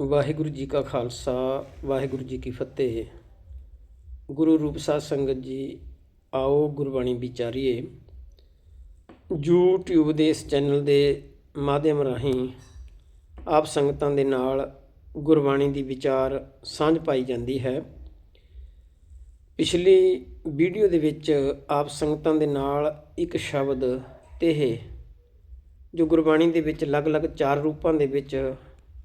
ਵਾਹਿਗੁਰੂ ਜੀ ਕਾ ਖਾਲਸਾ, ਵਾਹਿਗੁਰੂ ਜੀ ਕੀ ਫਤਿਹ। ਗੁਰੂ ਰੂਪ ਸਾਧ ਸੰਗਤ ਜੀ, ਆਓ ਗੁਰਬਾਣੀ ਵਿਚਾਰੀਏ। YouTube ਦੇ ਇਸ ਚੈਨਲ ਦੇ ਮਾਧਿਅਮ ਰਾਹੀਂ ਆਪ ਸੰਗਤਾਂ ਦੇ ਨਾਲ ਗੁਰਬਾਣੀ ਦੀ ਵਿਚਾਰ ਸਾਂਝ ਪਾਈ ਜਾਂਦੀ ਹੈ। ਪਿਛਲੀ ਵੀਡੀਓ ਦੇ ਵਿੱਚ ਆਪ ਸੰਗਤਾਂ ਦੇ ਨਾਲ ਇੱਕ ਸ਼ਬਦ ਤੇਹ, ਜੋ ਗੁਰਬਾਣੀ ਦੇ ਵਿੱਚ ਅਲੱਗ-ਅਲੱਗ ਚਾਰ ਰੂਪਾਂ ਦੇ ਵਿੱਚ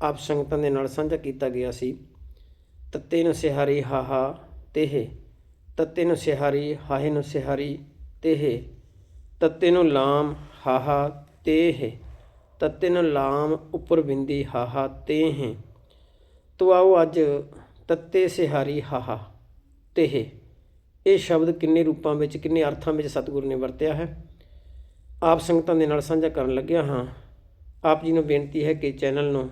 ਆਪ ਸੰਗਤਾਂ ਦੇ ਨਾਲ ਸਾਂਝਾ ਕੀਤਾ ਗਿਆ ਸੀ। ਤੱਤੇ ਨੂੰ ਸਿਹਾਰੀ ਹਾਹਾ ਤੇਹ, ਤੱਤੇ ਨੂੰ ਸਿਹਾਰੀ ਹਾਹੇ ਨੂੰ ਸਿਹਾਰੀ ਤੇਹ, ਤੱਤੇ ਨੂੰ ਲਾਮ ਹਾਹਾ ਤੇਹ, ਤੱਤੇ ਨੂੰ ਲਾਮ ਉੱਪਰ ਬਿੰਦੀ ਹਾਹਾ ਤੇਹ। ਤੋ ਆਓ ਅੱਜ ਤੱਤੇ ਸਿਹਾਰੀ ਹਾਹਾ ਤੇਹ। ਇਹ ਸ਼ਬਦ ਕਿੰਨੇ ਰੂਪਾਂ ਵਿੱਚ, ਕਿੰਨੇ ਅਰਥਾਂ ਵਿੱਚ ਸਤਿਗੁਰੂ ਨੇ ਵਰਤਿਆ ਹੈ? ਆਪ ਸੰਗਤਾਂ ਦੇ ਨਾਲ ਸਾਂਝਾ ਕਰਨ ਲੱਗਿਆ ਹਾਂ। ਆਪ ਜੀ ਨੂੰ ਬੇਨਤੀ ਹੈ ਕਿ ਚੈਨਲ ਨੂੰ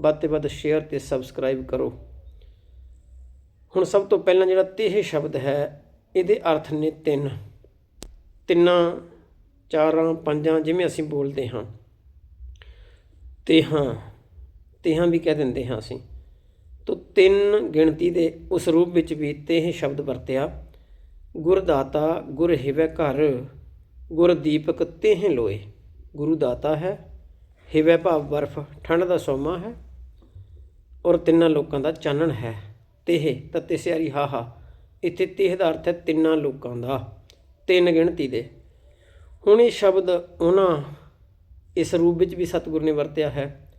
ਵੱਧ ਤੋਂ ਵੱਧ ਸ਼ੇਅਰ ਤੇ ਸਬਸਕ੍ਰਾਈਬ ਕਰੋ। ਹੁਣ ਸਭ ਤੋਂ ਪਹਿਲਾਂ ਜਿਹੜਾ ਤੇਹ ਸ਼ਬਦ ਹੈ, ਇਹਦੇ ਅਰਥ ਨੇ ਤਿੰਨ। ਤਿੰਨਾਂ, ਚਾਰਾਂ, ਪੰਜਾਂ, ਜਿਵੇਂ ਅਸੀਂ ਬੋਲਦੇ ਹਾਂ। ਤੇਹਾਂ ਤੇਹਾਂ ਵੀ ਕਹਿ ਦਿੰਦੇ ਹਾਂ ਅਸੀਂ। ਤੋ ਤਿੰਨ ਗਿਣਤੀ ਦੇ ਉਸ ਰੂਪ ਵਿੱਚ ਵੀ ਤੇਹ ਸ਼ਬਦ ਵਰਤਿਆ। ਗੁਰਦਾਤਾ ਗੁਰ ਹਿਵੈ ਘਰ ਗੁਰਦੀਪਕ ਤੇਹ ਲੋਏ। ਗੁਰੂ ਦਾਤਾ ਹੈ ਹਿਵੈ ਭਾਵ ਬਰਫ ਠੰਡ ਦਾ ਸੋਮਾ ਹੈ ਔਰ ਤਿੰਨਾਂ ਲੋਕਾਂ ਦਾ ਚਾਨਣ ਹੈ। ਤੇਹ, ਤਤੇ ਸਿਆਰੀ ਹਾਹਾ ਇੱਥੇ ਤੇਹ ਦਾ ਅਰਥ ਹੈ ਤਿੰਨਾਂ ਲੋਕਾਂ ਦਾ। ਤਿੰਨ ਗਿਣਤੀ ਦੇ। ਹੁਣ ਇਹ ਸ਼ਬਦ ਉਹਨਾਂ, ਇਸ ਰੂਪ ਵਿੱਚ ਵੀ ਸਤਿਗੁਰ ਨੇ ਵਰਤਿਆ ਹੈ।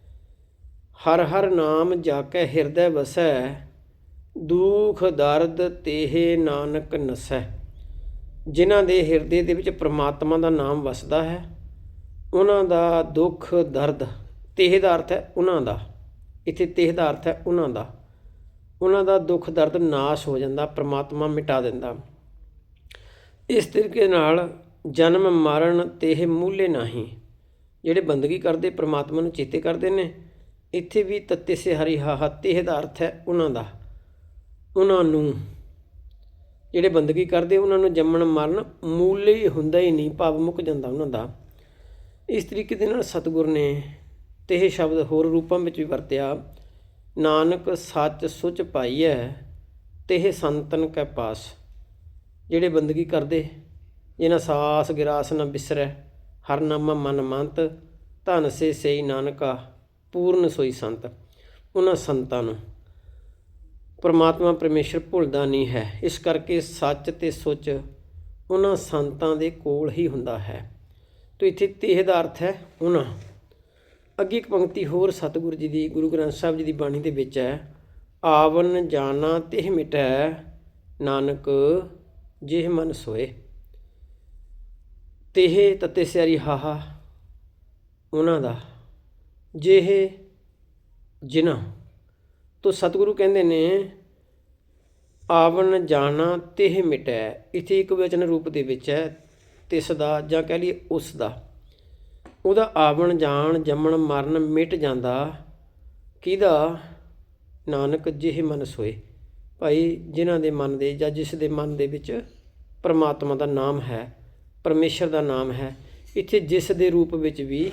ਹਰ ਹਰ ਨਾਮ ਜਾ ਕੇ ਹਿਰਦੈ ਵਸੈ, ਦੁਖ, ਦਰਦ ਤੇਹ ਨਾਨਕ ਨਸੈ। ਜਿਨ੍ਹਾਂ ਦੇ ਹਿਰਦੇ ਦੇ ਵਿੱਚ ਪ੍ਰਮਾਤਮਾ ਦਾ ਨਾਮ ਵਸਦਾ ਹੈ ਉਹਨਾਂ ਦਾ ਦੁੱਖ, ਦਰਦ, ਤੇਹ ਦਾ ਅਰਥ ਹੈ ਉਹਨਾਂ ਦਾ। ਇੱਥੇ ਤੇਹ ਦਾ ਅਰਥ ਹੈ ਉਹਨਾਂ ਦਾ। ਉਹਨਾਂ ਦਾ ਦੁੱਖ, ਦਰਦ ਨਾਸ਼ ਹੋ ਜਾਂਦਾ, ਪ੍ਰਮਾਤਮਾ ਮਿਟਾ ਦਿੰਦਾ। ਇਸ ਤਰੀਕੇ ਨਾਲ ਜਨਮ, ਮਰਨ, ਤੇਹ ਮੂਲੇ ਨਹੀਂ ਜਿਹੜੇ ਬੰਦਗੀ ਕਰਦੇ, ਪ੍ਰਮਾਤਮਾ ਨੂੰ ਚੇਤੇ ਕਰਦੇ ਨੇ, ਇੱਥੇ ਵੀ ਤੱਤੇ ਸੇ ਹਰੀ ਹਾਹਾ ਤੇਹ ਦਾ ਅਰਥ ਹੈ ਉਹਨਾਂ ਦਾ। ਉਹਨਾਂ ਨੂੰ ਜਿਹੜੇ ਬੰਦਗੀ ਕਰਦੇ, ਉਹਨਾਂ ਨੂੰ ਜੰਮਣ, ਮਰਨ ਮੂਲੇ ਹੀ ਹੁੰਦਾ ਹੀ ਨਹੀਂ, ਭਾਵ ਮੁੱਕ ਜਾਂਦਾ ਉਹਨਾਂ ਦਾ। ਇਸ ਤਰੀਕੇ ਦੇ ਨਾਲ ਸਤਿਗੁਰ ਨੇ ਤੇ ਇਹ ਸ਼ਬਦ ਹੋਰ ਰੂਪਾਂ ਵਿੱਚ ਵੀ ਵਰਤਿਆ, ਨਾਨਕ ਸੱਚ ਸੁਚ ਪਾਈਐ ਇਹ ਸੰਤਨ ਕੈ ਪਾਸ। ਜਿਹੜੇ ਬੰਦਗੀ ਕਰਦੇ, ਜਿਨ੍ਹਾਂ ਸਾਸ ਗਿਰਾਸ ਨਾ ਬਿਸਰੈ, ਹਰ ਨਾਮਾ ਮਨ ਮੰਤ, ਧਨ ਸੇ ਸਈ ਨਾਨਕਾ, ਪੂਰਨ ਸੋਈ ਸੰਤ। ਉਹਨਾਂ ਸੰਤਾਂ ਨੂੰ ਪਰਮਾਤਮਾ ਪਰਮੇਸ਼ਰ ਭੁੱਲਦਾ ਨਹੀਂ ਹੈ। ਇਸ ਕਰਕੇ ਸੱਚ ਤੇ ਸੁੱਚ ਉਹਨਾਂ ਸੰਤਾਂ ਦੇ ਕੋਲ ਹੀ ਹੁੰਦਾ ਹੈ। ਤੋ ਇੱਥੇ ਤੇਹ ਦਾ ਅਰਥ ਹੈ ਉਹਨਾਂ ਅੱਗੇ ਇੱਕ ਪੰਕਤੀ ਹੋਰ ਸਤਿਗੁਰੂ ਜੀ ਦੀ, ਗੁਰੂ ਗ੍ਰੰਥ ਸਾਹਿਬ ਜੀ ਦੀ ਬਾਣੀ ਦੇ ਵਿੱਚ ਹੈ, ਆਵਨ ਜਾਣਾ ਤਿਹ ਮਿਟੈ, ਨਾਨਕ ਜਿਹ ਮਨ ਸੋਏ। ਤੇਹ ਤਤੇ ਸਿਆਰੀ ਹਾਹਾ ਉਹਨਾਂ ਦਾ, ਜਿਹ ਜਿਨ੍ਹਾਂ। ਤੋ ਸਤਿਗੁਰੂ ਕਹਿੰਦੇ ਨੇ, ਆਵਨ ਜਾਣਾ ਤਿਹ ਮਿਟੈ। ਇੱਥੇ ਇੱਕ ਵਚਨ ਰੂਪ ਦੇ ਵਿੱਚ ਹੈ ਤਿਸ ਦਾ ਜਾਂ ਕਹਿ ਲਈਏ ਉਸ ਦਾ ਉਹਦਾ ਆਵਣ ਜਾਣ ਜੰਮਣ ਮਰਨ ਮਿਟ ਜਾਂਦਾ। ਕਿਹਦਾ? ਨਾਨਕ ਜਿਹ ਮਨ ਸੋਏ। ਭਾਈ, ਜਿਨ੍ਹਾਂ ਦੇ ਮਨ ਦੇ ਜਾਂ ਜਿਸ ਦੇ ਮਨ ਦੇ ਵਿੱਚ ਪਰਮਾਤਮਾ ਦਾ ਨਾਮ ਹੈ, ਪਰਮੇਸ਼ਰ ਦਾ ਨਾਮ ਹੈ, ਇੱਥੇ ਜਿਸ ਦੇ ਰੂਪ ਵਿੱਚ ਵੀ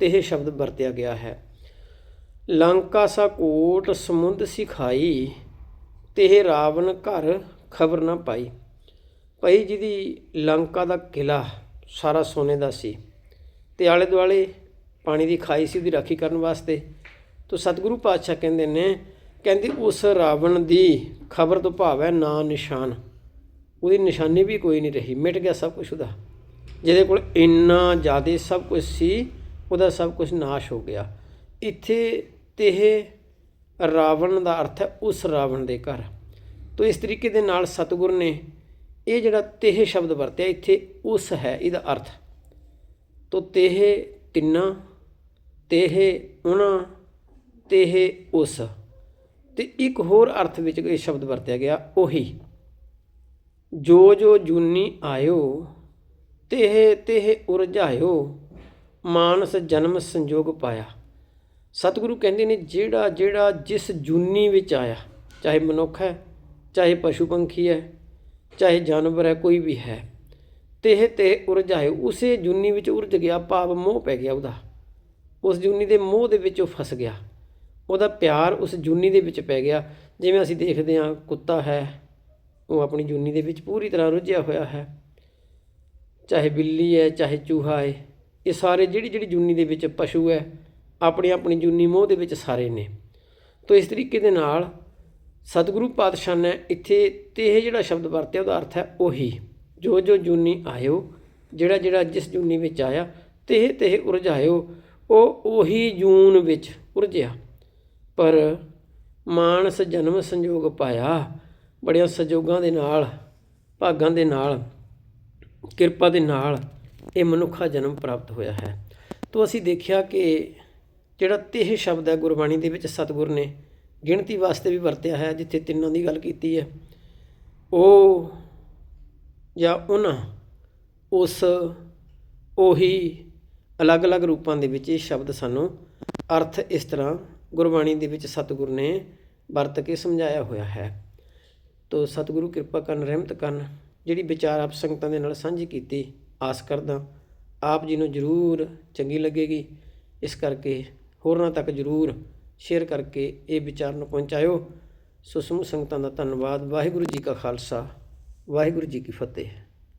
ਤੇਹ ਸ਼ਬਦ ਵਰਤਿਆ ਗਿਆ ਹੈ। ਲੰਕਾ ਸਾ ਕੋਟ ਸਮੁੰਦ ਸਿਖਾਈ ਤੇਹ ਰਾਵਣ ਘਰ ਖਬਰ ਨਾ ਪਾਈ। ਭਾਈ ਜਿਹਦੀ ਲੰਕਾ ਦਾ ਕਿਲਾ ਸਾਰਾ ਸੋਨੇ ਦਾ ਸੀ ਤੇ ਆਲੇ ਦੁਆਲੇ ਪਾਣੀ ਦੀ ਖਾਈ ਸੀ ਉਹਦੀ ਰਾਖੀ ਕਰਨ ਵਾਸਤੇ। ਤੋਂ ਸਤਿਗੁਰੂ ਪਾਤਸ਼ਾਹ ਕਹਿੰਦੇ ਨੇ, ਕਹਿੰਦੇ ਉਸ ਰਾਵਣ ਦੀ ਖਬਰ ਤੋਂ ਭਾਵ ਹੈ ਨਾ ਨਿਸ਼ਾਨ। ਉਹਦੀ ਨਿਸ਼ਾਨੀ ਵੀ ਕੋਈ ਨਹੀਂ ਰਹੀ, ਮਿਟ ਗਿਆ ਸਭ ਕੁਝ ਉਹਦਾ। ਜਿਹਦੇ ਕੋਲ ਇੰਨਾ ਜ਼ਿਆਦਾ ਸਭ ਕੁਝ ਸੀ, ਉਹਦਾ ਸਭ ਕੁਝ ਨਾਸ਼ ਹੋ ਗਿਆ। ਇੱਥੇ ਤੇ ਇਹ ਰਾਵਣ ਦਾ ਅਰਥ ਹੈ ਉਸ ਰਾਵਣ ਦੇ ਘਰ। ਤੋਂ ਇਸ ਤਰੀਕੇ ਦੇ ਨਾਲ ਸਤਿਗੁਰ ਨੇ ਇਹ ਜਿਹੜਾ ਤੇਹ ਸ਼ਬਦ ਵਰਤਿਆ, ਇੱਥੇ ਉਸ ਹੈ, ਇਹਦਾ ਅਰਥ। ਤੋ ਤੇਹ ਤਿੰਨਾ, ਤੇਹ ਉਹਨਾਂ ਤੇਹ ਉਸ। ਤੇ ਇੱਕ ਹੋਰ ਅਰਥ ਵਿੱਚ ਇਹ ਸ਼ਬਦ ਵਰਤਿਆ ਗਿਆ, ਉਹੀ। ਜੋ ਜੋ ਜੂਨੀ ਆਇਓ, ਤੇਹ ਤੇਹ ਉਰਝਾਇਓ, ਮਾਨਸ ਜਨਮ ਸੰਜੋਗ ਪਾਇਆ। ਸਤਿਗੁਰੂ ਕਹਿੰਦੇ ਨੇ, ਜਿਹੜਾ ਜਿਹੜਾ ਜਿਸ ਜੂਨੀ ਵਿੱਚ ਆਇਆ, ਚਾਹੇ ਮਨੁੱਖ ਹੈ, ਚਾਹੇ ਪਸ਼ੂ ਪੰਖੀ ਹੈ ਚਾਹੇ ਜਾਨਵਰ ਹੈ, ਕੋਈ ਵੀ ਹੈ। ਤੇਹ ਤੇ ਉਰਝਾਏ ਉਸੇ ਜੁਨੀ ਵਿੱਚ ਉਰਝ ਗਿਆ ਭਾਵ ਮੋਹ ਪੈ ਗਿਆ ਉਹਦਾ। ਉਸ ਜੁਨੀ ਦੇ ਮੋਹ ਦੇ ਵਿੱਚ ਉਹ ਫਸ ਗਿਆ। ਉਹਦਾ ਪਿਆਰ ਉਸ ਜੂਨੀ ਦੇ ਵਿੱਚ ਪੈ ਗਿਆ। ਜਿਵੇਂ ਅਸੀਂ ਦੇਖਦੇ ਹਾਂ, ਕੁੱਤਾ ਹੈ, ਉਹ ਆਪਣੀ ਜੂਨੀ ਦੇ ਵਿੱਚ ਪੂਰੀ ਤਰ੍ਹਾਂ ਰੁੱਝਿਆ ਹੋਇਆ ਹੈ। ਚਾਹੇ ਬਿੱਲੀ ਹੈ, ਚਾਹੇ ਚੂਹਾ ਹੈ, ਇਹ ਸਾਰੇ ਜਿਹੜੀ ਜਿਹੜੀ ਜੂਨੀ ਦੇ ਵਿੱਚ ਪਸ਼ੂ ਹੈ, ਆਪਣੀ ਆਪਣੀ ਜੂਨੀ ਮੋਹ ਦੇ ਵਿੱਚ ਸਾਰੇ ਨੇ। ਤੋ ਇਸ ਤਰੀਕੇ ਦੇ ਨਾਲ ਸਤਿਗੁਰੂ ਪਾਤਸ਼ਾਹ ਨੇ ਇੱਥੇ ਤੇ ਇਹ ਜਿਹੜਾ ਸ਼ਬਦ ਵਰਤਿਆ, ਉਹਦਾ ਅਰਥ ਹੈ ਉਹੀ। ਜੋ ਜੋ ਜੂਨੀ ਆਇਓ, ਜਿਹੜਾ ਜਿਹੜਾ ਜਿਸ ਜੂਨੀ ਵਿੱਚ ਆਇਆ ਤੇ ਤੇ ਉਰਝਾਇਓ ਉਹ ਉਹੀ ਜੂਨ ਵਿੱਚ ਉਰਝਿਆ ਪਰ ਮਾਨਸ ਜਨਮ ਸੰਜੋਗ ਪਾਇਆ, ਬੜਿਆਂ ਸੰਜੋਗਾਂ ਦੇ ਨਾਲ, ਭਾਗਾਂ ਦੇ ਨਾਲ, ਕਿਰਪਾ ਦੇ ਨਾਲ ਇਹ ਮਨੁੱਖਾ ਜਨਮ ਪ੍ਰਾਪਤ ਹੋਇਆ ਹੈ। ਤੋਂ ਅਸੀਂ ਦੇਖਿਆ ਕਿ ਜਿਹੜਾ ਤਿਹ ਸ਼ਬਦ ਹੈ ਗੁਰਬਾਣੀ ਦੇ ਵਿੱਚ ਸਤਿਗੁਰ ਨੇ ਗਿਣਤੀ ਵਾਸਤੇ ਵੀ ਵਰਤਿਆ ਹੈ ਜਿੱਥੇ ਤਿੰਨਾਂ ਦੀ ਗੱਲ ਕੀਤੀ ਹੈ। ਉਹ ਜਾਂ ਉਹਨਾਂ, ਉਸ ਉਹੀ ਅਲੱਗ-ਅਲੱਗ ਰੂਪਾਂ ਦੇ ਵਿੱਚ ਇਹ ਸ਼ਬਦ ਸਾਨੂੰ ਅਰਥ ਇਸ ਤਰ੍ਹਾਂ ਗੁਰਬਾਣੀ ਦੇ ਵਿੱਚ ਸਤਿਗੁਰ ਨੇ ਵਰਤ ਕੇ ਸਮਝਾਇਆ ਹੋਇਆ ਹੈ। ਤੋ ਸਤਿਗੁਰੂ ਕਿਰਪਾ ਕਰਨ, ਰਹਿਮਤ ਕਰਨ, ਜਿਹੜੀ ਵਿਚਾਰ ਆਪ ਸੰਗਤਾਂ ਦੇ ਨਾਲ ਸਾਂਝੀ ਕੀਤੀ, ਆਸ ਕਰਦਾ, ਆਪ ਜੀ ਨੂੰ ਜ਼ਰੂਰ ਚੰਗੀ ਲੱਗੇਗੀ। ਇਸ ਕਰਕੇ ਹੋਰਨਾਂ ਤੱਕ ਜ਼ਰੂਰ ਸ਼ੇਅਰ ਕਰਕੇ ਇਹ ਵਿਚਾਰ ਨੂੰ ਪਹੁੰਚਾਇਓ। ਸੋ ਸਮੂਹ ਸੰਗਤਾਂ ਦਾ ਧੰਨਵਾਦ। ਵਾਹਿਗੁਰੂ ਜੀ ਕਾ ਖਾਲਸਾ। ਵਾਹਿਗੁਰੂ ਜੀ ਕੀ ਫਤਿਹ।